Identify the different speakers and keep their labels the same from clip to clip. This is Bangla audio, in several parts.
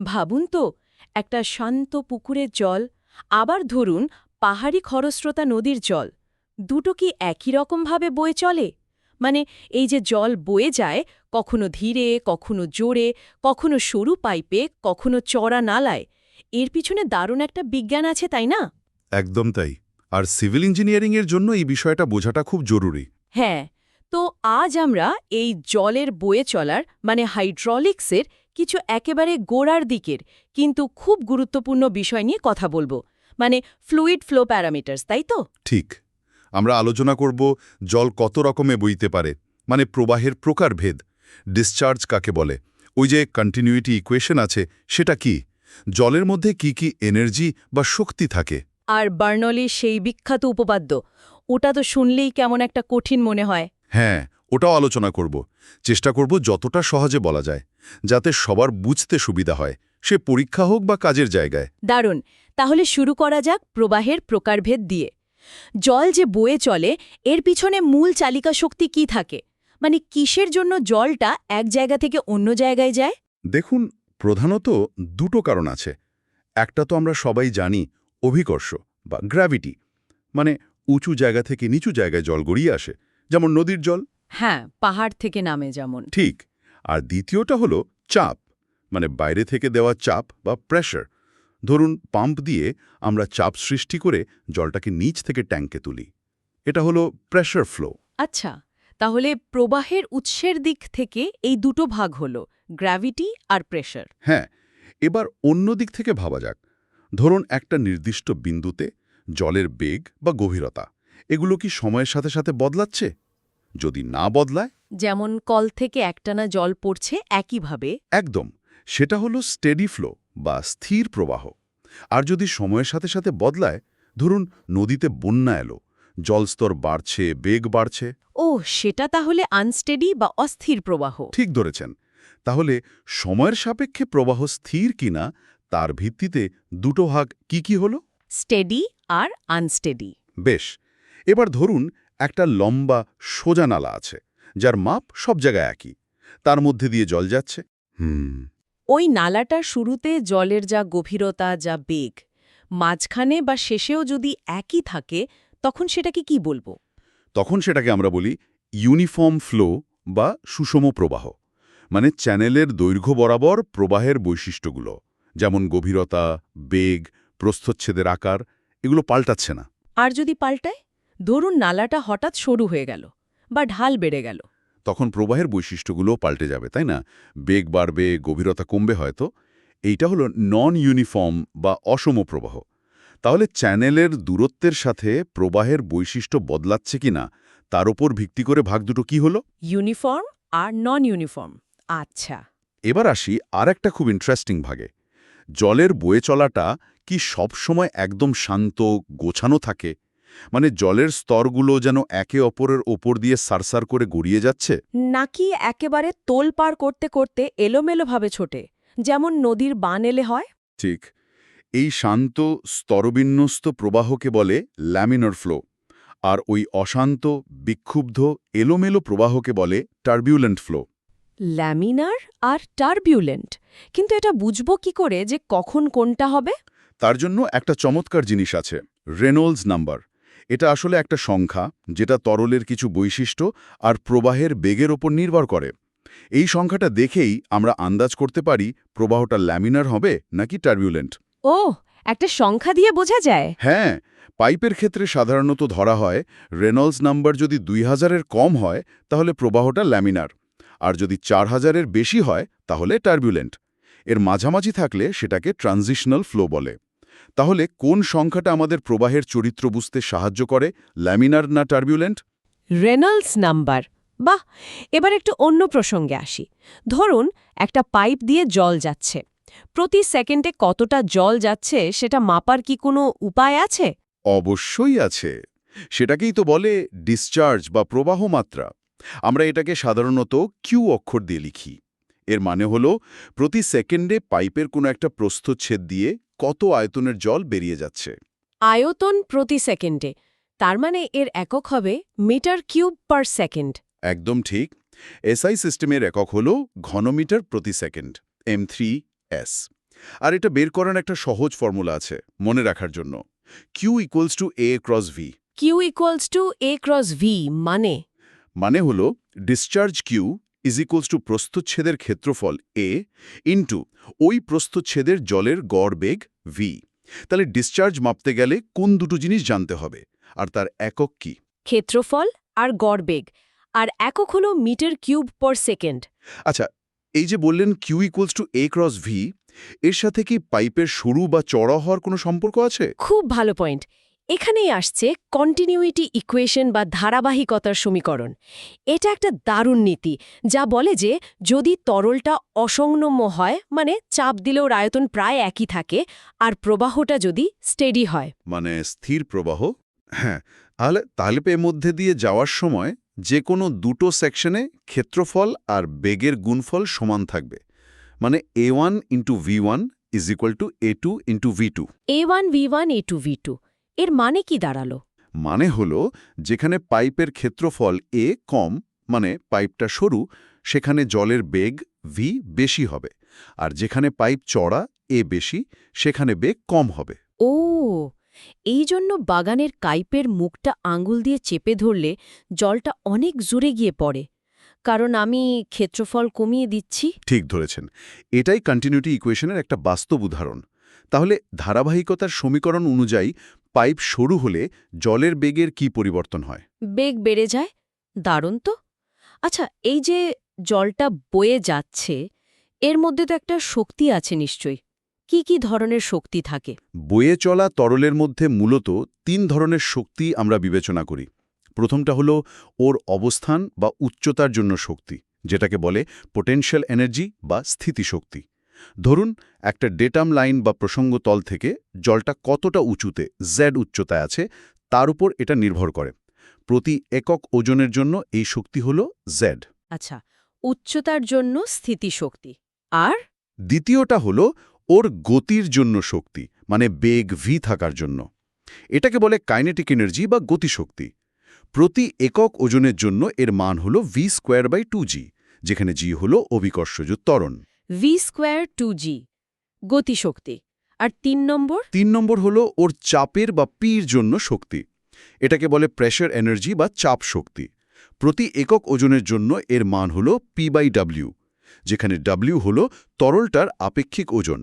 Speaker 1: ভাবুন তো একটা শান্ত পুকুরের জল আবার ধরুন পাহাড়ি খরস্রোতা নদীর জল দুটো কি একই রকমভাবে বয়ে চলে? মানে এই যে জল বয়ে যায় কখনো ধীরে কখনো জোরে কখনো সরু পাইপে কখনো চড়া নালায় এর পিছনে দারুণ একটা বিজ্ঞান আছে তাই না?
Speaker 2: একদম তাই আর সিভিল ইঞ্জিনিয়ারিংয়ের জন্য এই বিষয়টা বোঝাটা খুব জরুরি।
Speaker 1: হ্যাঁ তো আজ আমরা এই জলের বয়ে চলার মানে হাইড্রলিক্সের কিছু একেবারে গোড়ার দিকের কিন্তু খুব গুরুত্বপূর্ণ বিষয় নিয়ে কথা বলব। মানে ফ্লুইড ফ্লো প্যারামিটার্স তাই তো?
Speaker 2: ঠিক। আমরা আলোচনা করব জল কত রকমে বইতে পারে মানে প্রবাহের প্রকারভেদ ডিসচার্জ কাকে বলে ওই যে কন্টিনিউইটি ইকুয়েশন আছে সেটা কি জলের মধ্যে কি কি এনার্জি বা শক্তি থাকে?
Speaker 1: আর বার্নলির সেই বিখ্যাত উপপাদ্য ওটা তো শুনলেই কেমন একটা কঠিন মনে হয়।
Speaker 2: হ্যাঁ ওটাও আলোচনা করব চেষ্টা করব যতটা সহজে বলা যায়। যাতে সবার বুঝতে সুবিধা হয়। সে পরীক্ষা হোক বা কাজের জায়গায়।
Speaker 1: দারুণ। তাহলে শুরু করা যাক প্রবাহের প্রকারভেদ দিয়ে। জল যে বয়ে চলে এর পিছনে মূল চালিকা শক্তি কি থাকে? মানে কিসের জন্য জলটা এক জায়গা থেকে অন্য জায়গায় যায়?
Speaker 2: দেখুন প্রধানত দুটো কারণ আছে। একটা তো আমরা সবাই জানি অভিকর্ষ বা গ্র্যাভিটি। মানে উঁচু জায়গা থেকে নিচু জায়গায় জল গড়িয়ে আসে যেমন নদীর জল।
Speaker 1: হ্যাঁ পাহাড় থেকে নামে যেমন।
Speaker 2: ঠিক। আর দ্বিতীয়টা হলো চাপ মানে বাইরে থেকে দেওয়া চাপ বা প্রেশার ধরুন পাম্প দিয়ে আমরা চাপ সৃষ্টি করে জলটাকে নিচ থেকে ট্যাঙ্কে তুলি। এটা হলো প্রেশার ফ্লো
Speaker 1: আচ্ছা তাহলে প্রবাহের উৎসের দিক থেকে এই দুটো ভাগ হলো গ্র্যাভিটি আর প্রেশার
Speaker 2: হ্যাঁ এবার অন্য দিক থেকে ভাবা যাক। ধরুন একটা নির্দিষ্ট বিন্দুতে জলের বেগ বা গভীরতা এগুলো কি সময়ের সাথে সাথে বদলাচ্ছে? যদি না বদলায়?
Speaker 1: যেমন কল থেকে একটানা জল পড়ছে একইভাবে।
Speaker 2: একদম। সেটা হলো স্টেডি ফ্লো বা স্থির প্রবাহ। আর যদি সময়ের সাথে সাথে বদলায় ধরুন নদীতে বন্যা এলো জলস্তর বাড়ছে বেগ বাড়ছে।
Speaker 1: ও সেটা তাহলে আনস্টেডি বা অস্থির প্রবাহ।
Speaker 2: ঠিক ধরেছেন। তাহলে সময়ের সাপেক্ষে প্রবাহ স্থির কিনা তার ভিত্তিতে দুটো ভাগ কি কি হলো?
Speaker 1: স্টেডি আর আনস্টেডি
Speaker 2: বেশ। এবার ধরুন একটা লম্বা সোজা নালা আছে যার মাপ সব জায়গায় একই। তার মধ্যে দিয়ে জল যাচ্ছে। হুম।
Speaker 1: ওই নালাটার শুরুতে জলের যা গভীরতা যা বেগ মাঝখানে বা শেষেও যদি একই থাকে তখন সেটাকে কি বলব?
Speaker 2: তখন সেটাকে আমরা বলি ইউনিফর্ম ফ্লো বা সুষম প্রবাহ মানে চ্যানেলের দৈর্ঘ্য বরাবর প্রবাহের বৈশিষ্ট্যগুলো যেমন গভীরতা বেগ প্রস্থচ্ছেদের আকার এগুলো পাল্টাচ্ছে না।
Speaker 1: আর যদি পাল্টায়? ধরুন নালাটা হঠাৎ সরু হয়ে গেল বা ঢাল বেড়ে গেল।
Speaker 2: তখন প্রবাহের বৈশিষ্ট্যগুলোও পাল্টে যাবে তাই না? বেগ বাড়বে গভীরতা কমবে হয়তো। এইটা হলো নন ইউনিফর্ম বা অসম প্রবাহ। তাহলে চ্যানেলের দূরত্বের সাথে প্রবাহের বৈশিষ্ট্য বদলাচ্ছে কিনা তার উপর ভিত্তি করে ভাগ দুটো কি হলো?
Speaker 1: ইউনিফর্ম আর নন ইউনিফর্ম আচ্ছা।
Speaker 2: এবার আসি আর একটা খুব ইন্টারেস্টিং ভাগে। জলের বয়ে চলাটা কি সবসময় একদম শান্ত গোছানো থাকে? মানে জলের স্তরগুলো যেন একে অপরের ওপর দিয়ে সারসার করে গড়িয়ে যাচ্ছে?
Speaker 1: নাকি একেবারে তোল পার করতে করতে এলোমেলোভাবে ছোটে যেমন নদীর বান এলে হয়?
Speaker 2: ঠিক। এই শান্ত স্তরবিন্যস্ত প্রবাহকে বলে ল্যামিনার ফ্লো আর ওই অশান্ত বিক্ষুব্ধ এলোমেলো প্রবাহকে বলে টার্বিউলেন্ট ফ্লো
Speaker 1: ল্যামিনার আর টার্বিউলেন্ট কিন্তু এটা বুঝব কি করে যে কখন কোনটা হবে?
Speaker 2: তার জন্য একটা চমৎকার জিনিস আছে রেনোলস নাম্বার এটা আসলে একটা সংখ্যা যেটা তরলের কিছু বৈশিষ্ট্য আর প্রবাহের বেগের ওপর নির্ভর করে। এই সংখ্যাটা দেখেই আমরা আন্দাজ করতে পারি প্রবাহটা ল্যামিনার হবে নাকি টার্বিউলেন্ট
Speaker 1: ও একটা সংখ্যা দিয়ে বোঝা যায়।
Speaker 2: হ্যাঁ পাইপের ক্ষেত্রে সাধারণত ধরা হয় রেনল্ডস নাম্বার যদি দুই হাজারের কম হয় তাহলে প্রবাহটা ল্যামিনার আর যদি চার হাজারের বেশি হয় তাহলে টার্বিউলেন্ট এর মাঝামাঝি থাকলে সেটাকে ট্রানজিশনাল ফ্লো বলে। তাহলে কোন সংখ্যাটা আমাদের প্রবাহের চরিত্র বুঝতে সাহায্য করে? ল্যামিনার না টার্বিউলেন্ট
Speaker 1: রেনল্ডস নাম্বার। বাহ এবার একটু অন্য প্রসঙ্গে আসি। ধরুন একটা পাইপ দিয়ে জল যাচ্ছে। প্রতি সেকেন্ডে কতটা জল যাচ্ছে সেটা মাপার কি কোনো উপায় আছে?
Speaker 2: অবশ্যই আছে। সেটাকেই তো বলে ডিসচার্জ বা প্রবাহ মাত্রা। আমরা এটাকে সাধারণত কিউ অক্ষর দিয়ে লিখি। এর মানে হলো প্রতি সেকেন্ডে পাইপের কোনো একটা প্রস্থচ্ছেদ দিয়ে কত আয়তনের জল বেরিয়ে যাচ্ছে?
Speaker 1: আয়তন প্রতি সেকেন্ডে তার মানে এর একক হবে মিটার কিউব পার সেকেন্ড।
Speaker 2: একদম ঠিক। এসআই সিস্টেমের একক হল ঘনমিটার প্রতি সেকেন্ড এম থ্রি এস। আর এটা বের করার একটা সহজ ফর্মুলা আছে মনে রাখার জন্য। Q equals to A cross V
Speaker 1: Q equals to A cross V মানে?
Speaker 2: মানে হল discharge Q is equals to প্রস্থচ্ছেদের ক্ষেত্রফল এ ইন্টু ওই প্রস্থচ্ছেদের জলের গড় বেগ ভি তাহলে ডিসচার্জ মাপতে গেলে কোন দুটো জিনিস জানতে হবে? আর তার একক কি?
Speaker 1: ক্ষেত্রফল আর গড় বেগ। আর একক হল মিটার কিউব পার সেকেন্ড।
Speaker 2: আচ্ছা এই যে বললেন Q equals to A cross V এর সাথে কি পাইপের সরু বা চড়া হওয়ার কোনো সম্পর্ক আছে?
Speaker 1: খুব ভালো পয়েন্ট এখানেই আসছে কন্টিনিউইটি ইকুয়েশন বা ধারাবাহিকতার সমীকরণ। এটা একটা দারুণ নীতি যা বলে যে যদি তরলটা অসংনম্য হয় মানে চাপ দিলেও আয়তন প্রায় একই থাকে আর প্রবাহটা যদি স্টেডি হয়।
Speaker 2: মানে স্থির প্রবাহ? হ্যাঁ তাহলে তাহলে এর মধ্যে দিয়ে যাওয়ার সময় যে কোনো দুটো সেকশনে ক্ষেত্রফল আর বেগের গুণফল সমান থাকবে। মানে A one into V one is equal to A two into V two
Speaker 1: A one V one A two V two এর মানে কি দাঁড়াল?
Speaker 2: মানে হল যেখানে পাইপের ক্ষেত্রফল এ কম মানে পাইপটা সরু সেখানে জলের বেগ ভি বেশি হবে। আর যেখানে পাইপ চড়া এ বেশি সেখানে বেগ কম হবে।
Speaker 1: ও এই জন্য বাগানের কাইপের মুখটা আঙ্গুল দিয়ে চেপে ধরলে জলটা অনেক জোরে গিয়ে পড়ে। কারণ আমি ক্ষেত্রফল কমিয়ে দিচ্ছি।
Speaker 2: ঠিক ধরেছেন। এটাই কন্টিনিউটি ইকুয়েশনের একটা বাস্তব উদাহরণ। তাহলে ধারাবাহিকতার সমীকরণ অনুযায়ী পাইপ সরু হলে জলের বেগের কি পরিবর্তন হয়?
Speaker 1: বেগ বেড়ে যায়? দারুণ তো। আচ্ছা এই যে জলটা বয়ে যাচ্ছে এর মধ্যে তো একটা শক্তি আছে নিশ্চয়ই। কি কি ধরনের শক্তি থাকে?
Speaker 2: বয়ে চলা তরলের মধ্যে মূলত তিন ধরনের শক্তি আমরা বিবেচনা করি। প্রথমটা হলো ওর অবস্থান বা উচ্চতার জন্য শক্তি যেটাকে বলে পোটেনশিয়াল এনার্জি বা স্থিতিশক্তি। ধরুন একটা ডেটাম লাইন বা প্রসঙ্গ তল থেকে জলটা কতটা উঁচুতে জেড উচ্চতায় আছে তার উপর এটা নির্ভর করে। প্রতি একক ওজনের জন্য এই শক্তি হল জেড
Speaker 1: আচ্ছা উচ্চতার জন্য স্থিতিশক্তি আর?
Speaker 2: দ্বিতীয়টা হল ওর গতির জন্য শক্তি মানে বেগ ভি থাকার জন্য। এটাকে বলে কাইনেটিক এনার্জি বা গতিশক্তি। প্রতি একক ওজনের জন্য এর মান হল V square by two G যেখানে জি হল অভিকর্ষজ ত্বরণ।
Speaker 1: ভি স্কোয়ার টু জি গতিশক্তি। আর তিন নম্বর?
Speaker 2: তিন নম্বর হল ওর চাপের বা পির জন্য শক্তি। এটাকে বলে প্রেশার এনার্জি বা চাপ শক্তি। প্রতি একক ওজনের জন্য এর মান হল পি বাই ডাব্লিউ যেখানে ডাব্লিউ হল তরলটার আপেক্ষিক ওজন।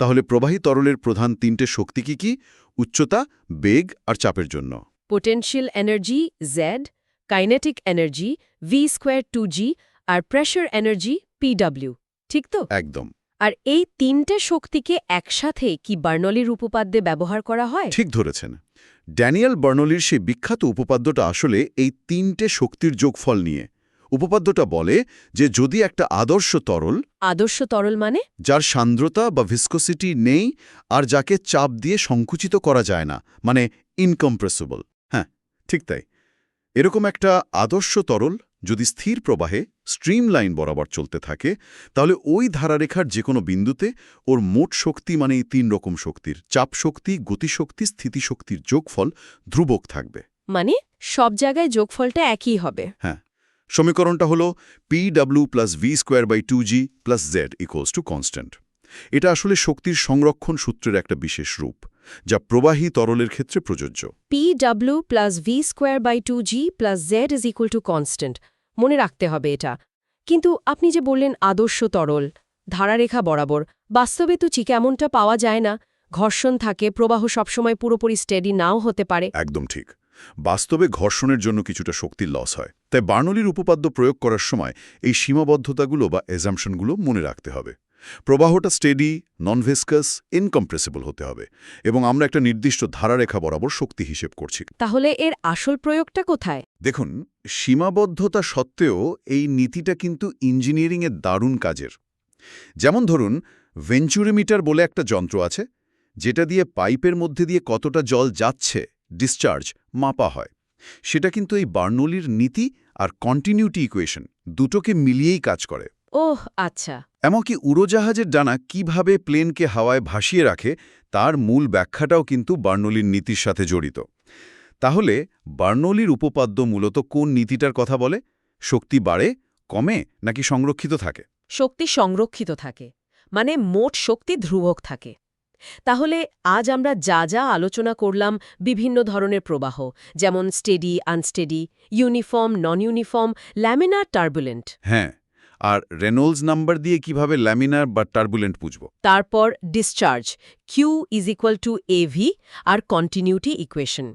Speaker 2: তাহলে প্রবাহী তরলের প্রধান তিনটে শক্তি কি কি? উচ্চতা বেগ আর চাপের জন্য।
Speaker 1: Potential energy Z kinetic energy V square two G আর প্রেশার এনার্জি পিডব্লিউ ঠিক তো?
Speaker 2: একদম।
Speaker 1: আর এই তিনটে শক্তিকে একসাথে কি বার্নলির উপপাদ্যে ব্যবহার করা হয়?
Speaker 2: ঠিক ধরেছেন। ড্যানিয়েল বার্নলির সেই বিখ্যাত উপপাদ্যটা আসলে এই তিনটে শক্তির যোগফল নিয়ে। উপপাদ্যটা বলে যে যদি একটা আদর্শ তরল
Speaker 1: আদর্শ তরল মানে?
Speaker 2: যার সান্দ্রতা বা ভিসকোসিটি নেই আর যাকে চাপ দিয়ে সংকুচিত করা যায় না মানে ইনকম্প্রেসিবল হ্যাঁ ঠিক তাই। এরকম একটা আদর্শ তরল যদি স্থির প্রবাহে স্ট্রিম লাইন বরাবর চলতে থাকে তাহলে ওই ধারারেখার যে কোনো বিন্দুতে ওর মোট শক্তি মানে এই তিন রকম শক্তির চাপ শক্তি গতিশক্তি স্থিতিশক্তির যোগফল ধ্রুবক থাকবে।
Speaker 1: মানে সব জায়গায় যোগফলটা একই হবে।
Speaker 2: হ্যাঁ সমীকরণটা হল P W plus V square by two G plus Z equals to constant এটা আসলে শক্তির সংরক্ষণ সূত্রের একটা বিশেষ রূপ। যা প্রবাহী তরলের ক্ষেত্রে প্রযোজ্য।
Speaker 1: P W plus V square by two G plus Z is equal to constant মনে রাখতে হবে এটা। কিন্তু আপনি যে বললেন আদর্শ তরল ধারারেখা বরাবর বাস্তবে তো ঠিক এমনটা পাওয়া যায় না। ঘর্ষণ থাকে প্রবাহ সবসময় পুরোপুরি স্টেডি নাও হতে পারে।
Speaker 2: একদম ঠিক। বাস্তবে ঘর্ষণের জন্য কিছুটা শক্তির লস হয়। তাই বার্নলির উপপাদ্য প্রয়োগ করার সময় এই সীমাবদ্ধতাগুলো বা এজামশনগুলো মনে রাখতে হবে। প্রবাহটা স্টেডি নন ভেসকাস ইনকম্প্রেসিবল হতে হবে এবং আমরা একটা নির্দিষ্ট ধারারেখা বরাবর শক্তি হিসেব করছি।
Speaker 1: তাহলে এর আসল প্রয়োগটা কোথায়?
Speaker 2: দেখুন সীমাবদ্ধতা সত্ত্বেও এই নীতিটা কিন্তু ইঞ্জিনিয়ারিংয়ের দারুণ কাজের। যেমন ধরুন ভেঞ্চুরিমিটার বলে একটা যন্ত্র আছে যেটা দিয়ে পাইপের মধ্যে দিয়ে কতটা জল যাচ্ছে ডিসচার্জ মাপা হয়। সেটা কিন্তু এই বার্নলির নীতি আর কন্টিনিউটি ইকুয়েশন দুটোকে মিলিয়েই কাজ করে।
Speaker 1: ওহ আচ্ছা।
Speaker 2: এমনকি উড়োজাহাজের ডানা কীভাবে প্লেনকে হাওয়ায় ভাসিয়ে রাখে তার মূল ব্যাখ্যাটাও কিন্তু বার্নলির নীতির সাথে জড়িত। তাহলে বার্নলির উপপাদ্য মূলত কোন নীতিটার কথা বলে? শক্তি বাড়ে কমে নাকি সংরক্ষিত থাকে?
Speaker 1: শক্তি সংরক্ষিত থাকে মানে মোট শক্তি ধ্রুবক থাকে। তাহলে আজ আমরা যা যা আলোচনা করলাম বিভিন্ন ধরনের প্রবাহ যেমন steady unsteady uniform non uniform laminar turbulent.
Speaker 2: হ্যাঁ আর রেনল্ডস নাম্বার দিয়ে কীভাবে ল্যামিনার বা টার্বুলেন্ট বুঝব
Speaker 1: তারপর discharge Q is equal to A V R continuity equation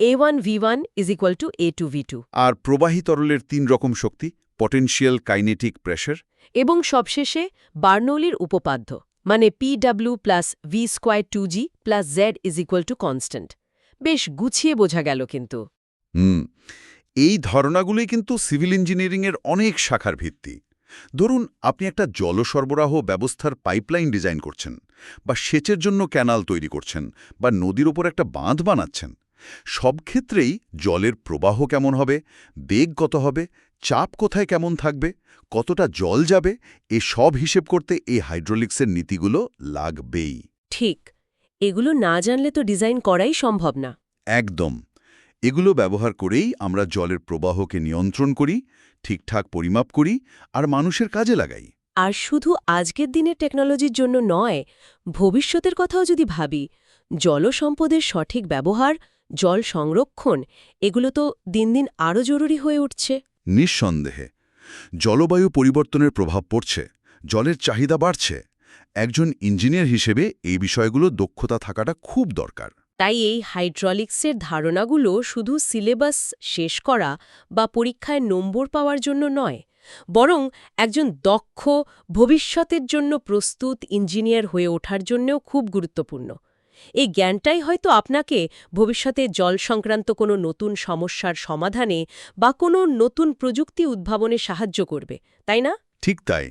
Speaker 1: A one V one is equal to A two V two
Speaker 2: আর প্রবাহী তরলের তিন রকম শক্তি পটেনশিয়াল কাইনেটিক প্রেশার
Speaker 1: এবং সবশেষে বার্নৌলির উপপাদ্য মানে P W plus V square two G plus Z is equal to constant বেশ গুছিয়ে বোঝা গেল কিন্তু।
Speaker 2: হুম এই ধারণাগুলোই কিন্তু সিভিল ইঞ্জিনিয়ারিংয়ের অনেক শাখার ভিত্তি। ধরুন আপনি একটা জল সরবরাহ ব্যবস্থার পাইপলাইন ডিজাইন করছেন বা সেচের জন্য ক্যানাল তৈরি করছেন বা নদীর ওপর একটা বাঁধ বানাচ্ছেন। সব ক্ষেত্রেই জলের প্রবাহ কেমন হবে বেগ কত হবে চাপ কোথায় কেমন থাকবে কতটা জল যাবে এ সব হিসেব করতে এই হাইড্রোলিক্সের নীতিগুলো লাগবেই।
Speaker 1: ঠিক এগুলো না জানলে তো ডিজাইন করাই সম্ভব না।
Speaker 2: একদম এগুলো ব্যবহার করেই আমরা জলের প্রবাহকে নিয়ন্ত্রণ করি ঠিকঠাক পরিমাপ করি আর মানুষের কাজে লাগাই।
Speaker 1: আর শুধু আজকের দিনের টেকনোলজির জন্য নয় ভবিষ্যতের কথাও যদি ভাবি জলসম্পদের সঠিক ব্যবহার জল সংরক্ষণ এগুলো তো দিন দিন আরও জরুরি হয়ে উঠছে।
Speaker 2: নিঃসন্দেহে জলবায়ু পরিবর্তনের প্রভাব পড়ছে জলের চাহিদা বাড়ছে। একজন ইঞ্জিনিয়ার হিসেবে এই বিষয়গুলো দক্ষতা থাকাটা খুব দরকার।
Speaker 1: তাই এই হাইড্রলিক্সের ধারণাগুলো শুধু সিলেবাস শেষ করা বা পরীক্ষায় নম্বর পাওয়ার জন্য নয়, বরং একজন দক্ষ, ভবিষ্যতের জন্য প্রস্তুত ইঞ্জিনিয়ার হয়ে ওঠার জন্যও খুব গুরুত্বপূর্ণ। এই জ্ঞানটাই হয়তো আপনাকে ভবিষ্যতে জল সংক্রান্ত কোনো নতুন সমস্যার সমাধানে বা কোনো নতুন প্রযুক্তি উদ্ভাবনে সাহায্য করবে, তাই না?
Speaker 2: ঠিক তাই,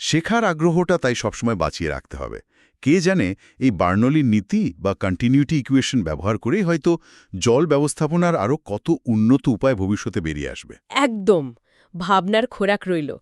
Speaker 2: শেখার আগ্রহটা তাই সবসময় বাঁচিয়ে রাখতে হবে। কে জানে এই বার্নলির নীতি বা কন্টিনিউটি ইকুয়েশন ব্যবহার করেই হয়তো জল ব্যবস্থাপনার আরও কত উন্নত উপায় ভবিষ্যতে বেরিয়ে আসবে।
Speaker 1: একদম। ভাবনার খোরাক রইল।